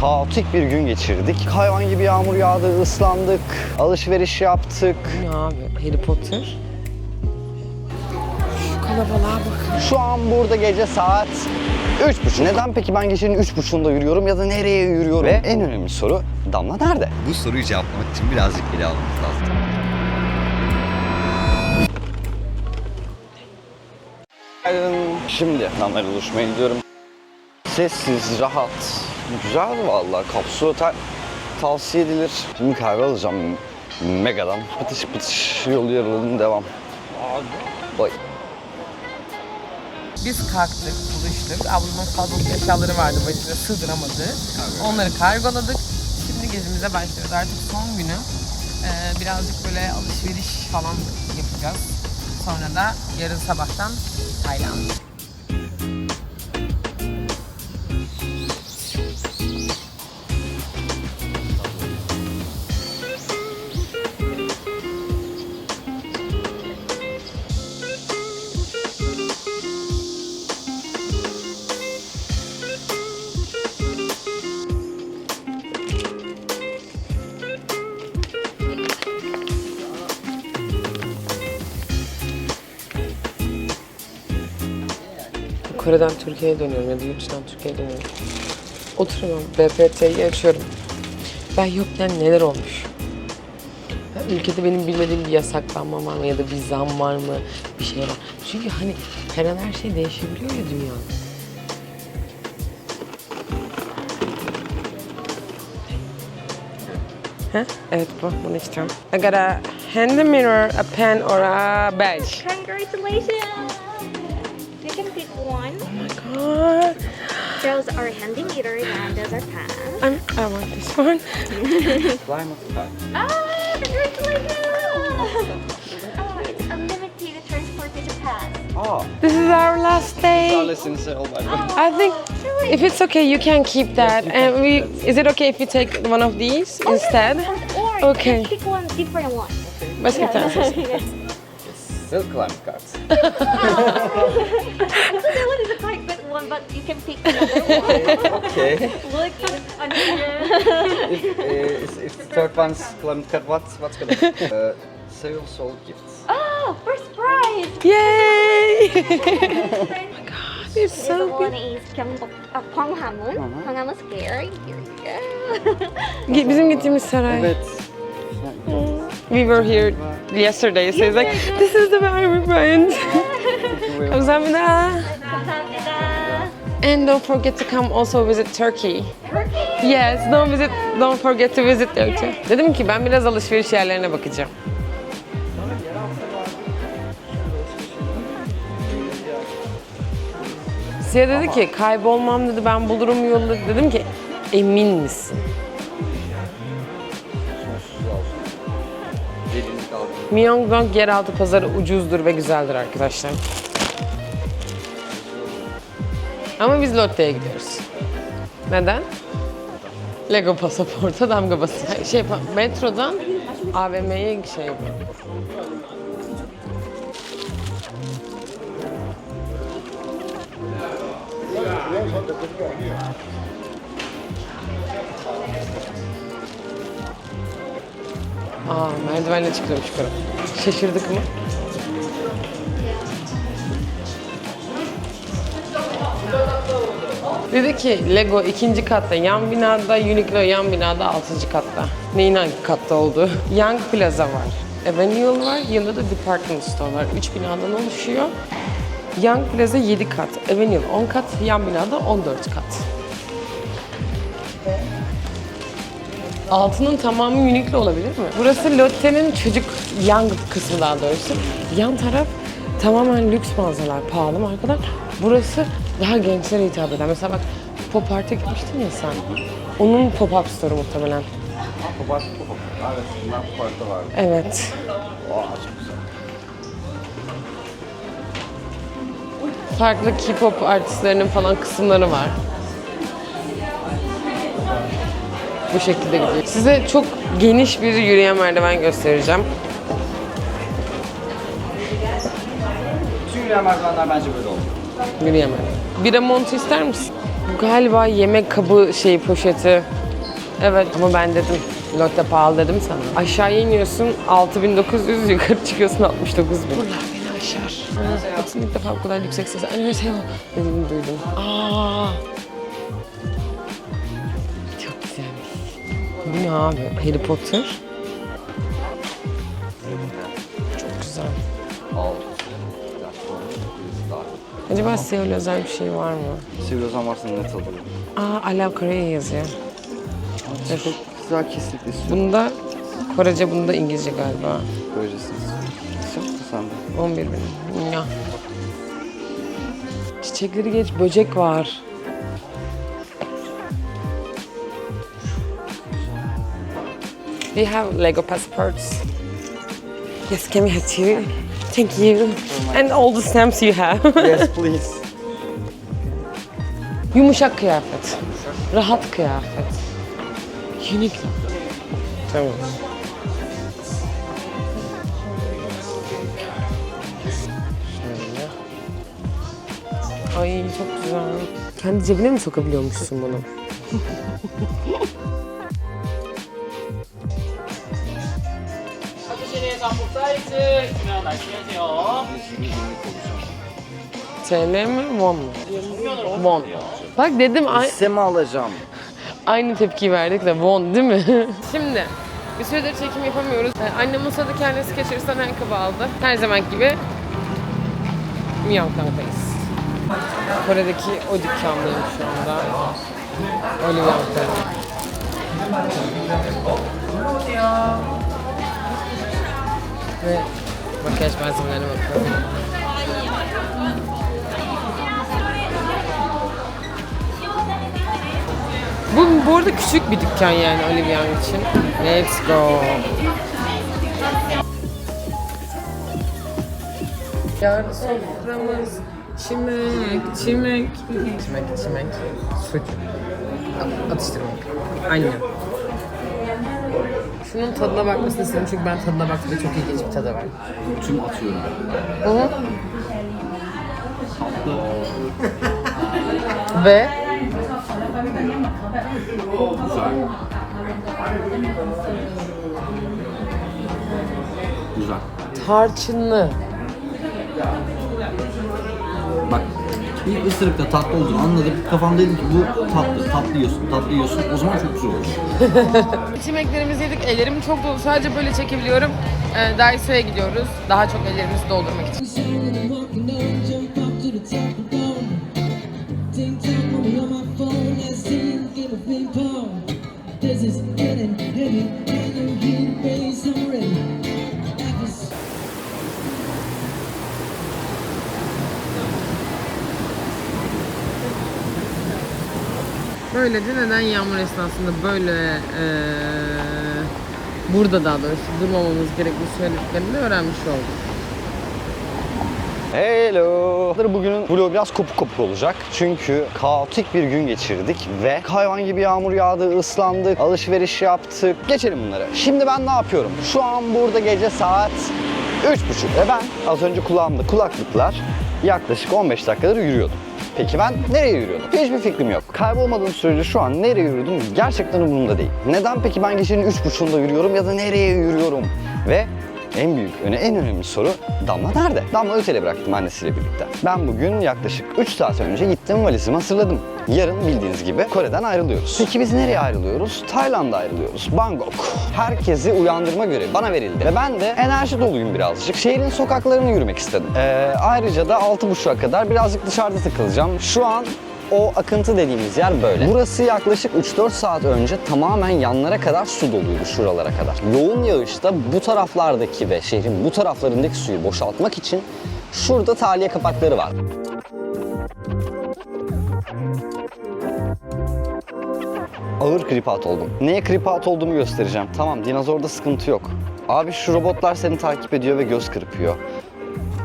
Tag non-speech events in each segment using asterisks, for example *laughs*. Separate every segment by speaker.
Speaker 1: kaotik bir gün geçirdik. Hayvan gibi yağmur yağdı, ıslandık, alışveriş yaptık.
Speaker 2: Ne abi? Harry Potter. Şu kalabalığa bakın.
Speaker 1: Şu an burada gece saat üç buçuk. Neden peki ben gecenin üç buçuğunda yürüyorum ya da nereye yürüyorum? Ve en önemli soru Damla nerede?
Speaker 3: Bu soruyu cevaplamak için birazcık ele almamız lazım.
Speaker 1: Şimdi Damla'yla buluşmaya gidiyorum. Sessiz, rahat, güzel vallahi kapsül otel tavsiye edilir. Şimdi kahve alacağım Mega'dan. Pıtış pıtış yolu yarıladım devam. Vay.
Speaker 2: Biz kalktık, buluştuk. Ablamın fazlalık eşyaları vardı başına sığdıramadı. Onları kargoladık. Şimdi gezimize başlıyoruz. Artık son günü. Ee, birazcık böyle alışveriş falan yapacağız. Sonra da yarın sabahtan Tayland. Kore'den Türkiye'ye dönüyorum ya da yurt dışından Türkiye'ye dönüyorum. Oturuyorum, BPT'yi açıyorum. Ben yokken neler olmuş? Ülkede benim bilmediğim bir yasaklanma var mı ya da bir zam var mı, bir şey var. Çünkü hani her an her şey değişebiliyor ya dünyada. Ha? Evet bu, bunu istiyorum. I got a hand mirror, a pen or a badge.
Speaker 4: Congratulations! You can pick one.
Speaker 2: Oh my god.
Speaker 4: Those are handy meters and those are pens.
Speaker 2: I'm, I want this one. *laughs*
Speaker 4: Ah, congratulations! oh, it's unlimited transportation pass.
Speaker 1: Aa,
Speaker 2: This is our last day.
Speaker 1: oh my god.
Speaker 2: I think if it's okay, you can keep that. And we, is it okay if you take one of these instead?
Speaker 4: Or
Speaker 2: Okay.
Speaker 4: pick one different one.
Speaker 2: Başka bir tanesi.
Speaker 4: yes.
Speaker 1: Still climb cards. *laughs* *laughs*
Speaker 4: but you can pick another one. *laughs*
Speaker 1: okay.
Speaker 4: Look on here. *laughs*
Speaker 1: if, uh, if, if third one's climb card, what's, what's gonna be? *laughs* Uh, sale sold gifts.
Speaker 4: Oh, first prize!
Speaker 2: Yay! My god it's
Speaker 4: The
Speaker 2: so
Speaker 4: one
Speaker 2: good.
Speaker 4: is Gyeongbok, uh, Gwanghwamun. Gwanghwamun Square. Here you go.
Speaker 2: Bizim gittiğimiz saray.
Speaker 1: Evet.
Speaker 2: We were here yesterday, so it's like, this is the very friend. 감 And don't forget to come also visit Turkey. Yes, don't visit, don't forget to visit there too. Dedim ki ben biraz alışveriş yerlerine bakacağım. Size dedi ki kaybolmam dedi ben bulurum yolu dedi. Dedim ki emin misin? Myeongdong yeraltı pazarı ucuzdur ve güzeldir arkadaşlar. Ama biz Lotte'ye gidiyoruz. Neden? Lego pasaporta damga basın. Şey, metrodan AVM'ye şey yapalım. Aa, merdivenle çıkıyormuş yukarı. Şaşırdık mı? Dedi ki Lego ikinci katta, yan binada, Uniqlo yan binada altıncı katta. Neyin hangi katta olduğu? *laughs* Young Plaza var. Avenue var, yanında da Department Store var. Üç binadan oluşuyor. Young Plaza 7 kat, Avenue 10 kat, yan binada 14 kat. Altının tamamı Uniqlo olabilir mi? Burası Lotte'nin çocuk Young kısmı daha doğrusu. Yan taraf tamamen lüks mağazalar, pahalı markalar. Burası daha gençlere hitap eden. Mesela bak Pop Art'a gitmiştin ya sen. Onun pop-up store'u muhtemelen.
Speaker 1: Pop Evet, bunlar parkta var.
Speaker 2: Evet.
Speaker 1: Aa, çok güzel.
Speaker 2: Farklı K-pop artistlerinin falan kısımları var. Bu şekilde gidiyor. Size çok geniş bir yürüyen merdiven göstereceğim.
Speaker 1: Tüm yürüyen merdivenler bence böyle oldu.
Speaker 2: Yürüyemem. Bira montu ister misin? Bu galiba yemek kabı şey poşeti. Evet ama ben dedim Lotte pahalı dedim sana. Aşağıya iniyorsun 6900 yukarı çıkıyorsun 69000. Buralar beni aşar. Hayatımda ilk defa bu kadar yüksek sesle annyeonghaseyo dediğini duydum. Aa. Çok güzelmiş. Bu ne abi? Harry Potter. Acaba Seul özel bir şey var mı?
Speaker 1: Seviyorsan varsa net alıyorum.
Speaker 2: Aa, I love Korea yazıyor.
Speaker 1: Çok güzel kesinlikle.
Speaker 2: Bunda Korece, bunda İngilizce galiba.
Speaker 1: Böylesiniz. İstiyor musun sen de?
Speaker 2: 11 bin. Ya. Çiçekleri geç, böcek var. Do you have Lego passports? Yes, can we have two? Thank you. And all the stamps you have. *laughs*
Speaker 1: Yes please.
Speaker 2: Yumuşak kıyafet. Rahat kıyafet. Unique. Tamam. Şöyle. Ay çok güzel. Kendi cebine mi sokabiliyormuşsun bunu? TL mi? Won mu? Won. Bak dedim ay-
Speaker 1: Hissemi alacağım.
Speaker 2: aynı tepkiyi verdik de won değil mi? *laughs* Şimdi bir süredir çekim yapamıyoruz. Ee, Annem Musa'da kendine Skechers'tan ayakkabı aldı. Her zaman gibi Myanmar'dayız. Kore'deki o dükkandayım şu anda. Olivier Ve makyaj malzemelerine bakıyorum. Bu, bu arada küçük bir dükkan yani Olivier için. Let's go. Yar soframız çimek, çimek. Çimek, çimek. A- Atıştırmak. Aynen. Şunun tadına bakmasını istedim çünkü ben tadına baktığımda çok ilginç bir tadı var.
Speaker 3: Tüm atıyorum.
Speaker 2: Hı hı. Ve
Speaker 3: Güzel. Güzel.
Speaker 2: tarçınlı.
Speaker 3: İlk ısırıkta tatlı olduğunu anladım. Kafam dedim ki bu tatlı. Tatlı yiyorsun. Tatlı yiyorsun. O zaman çok güzel olur. *laughs*
Speaker 2: Yemeklerimizi yedik. Ellerim çok dolu. Sadece böyle çekebiliyorum. Ee, Daiso'ya gidiyoruz. Daha çok ellerimizi doldurmak için.
Speaker 5: Walking on, jump up
Speaker 2: Böylece neden yağmur esnasında böyle eee, burada daha doğrusu durmamamız gerektiğini söylediklerini de öğrenmiş olduk.
Speaker 1: Hello. Bugünün vlogu biraz kopuk kopuk olacak. Çünkü kaotik bir gün geçirdik ve hayvan gibi yağmur yağdı, ıslandık, alışveriş yaptık. Geçelim bunları. Şimdi ben ne yapıyorum? Şu an burada gece saat 3.30 ve ben az önce kulağımda kulaklıklar yaklaşık 15 dakikadır yürüyordum. Peki ben nereye yürüyordum? Hiçbir fikrim yok. Kaybolmadığım sürece şu an nereye yürüdüm gerçekten umurumda değil. Neden peki ben gecenin 3.30'unda yürüyorum ya da nereye yürüyorum? Ve en büyük, öne en önemli soru Damla nerede? Damla otele bıraktım annesiyle birlikte. Ben bugün yaklaşık 3 saat önce gittim valizimi hazırladım. Yarın bildiğiniz gibi Kore'den ayrılıyoruz. Peki biz nereye ayrılıyoruz? Tayland'a ayrılıyoruz. Bangkok. Herkesi uyandırma görevi bana verildi. Ve ben de enerji doluyum birazcık. Şehrin sokaklarını yürümek istedim. Ee, ayrıca da 6.30'a kadar birazcık dışarıda takılacağım. Şu an o akıntı dediğimiz yer böyle. Burası yaklaşık 3-4 saat önce tamamen yanlara kadar su doluydu şuralara kadar. Yoğun yağışta bu taraflardaki ve şehrin bu taraflarındaki suyu boşaltmak için şurada tahliye kapakları var. Ağır out oldum. Neye out olduğumu göstereceğim. Tamam dinozorda sıkıntı yok. Abi şu robotlar seni takip ediyor ve göz kırpıyor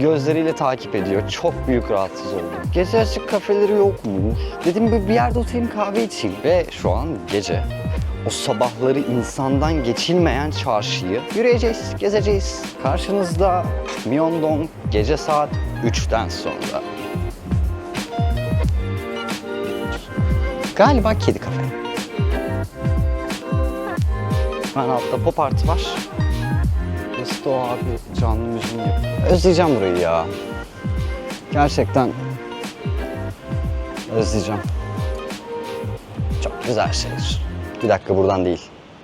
Speaker 1: gözleriyle takip ediyor. Çok büyük rahatsız oldum. Gece açık kafeleri yok mu? Dedim bir yerde oturayım kahve içeyim. Ve şu an gece. O sabahları insandan geçilmeyen çarşıyı yürüyeceğiz, gezeceğiz. Karşınızda Myeongdong gece saat 3'ten sonra. Galiba kedi kafe. Ben altta pop artı var. Mesut o abi canlı yapıyor. Özleyeceğim burayı ya. Gerçekten özleyeceğim. Çok güzel şehir. Bir dakika buradan değil.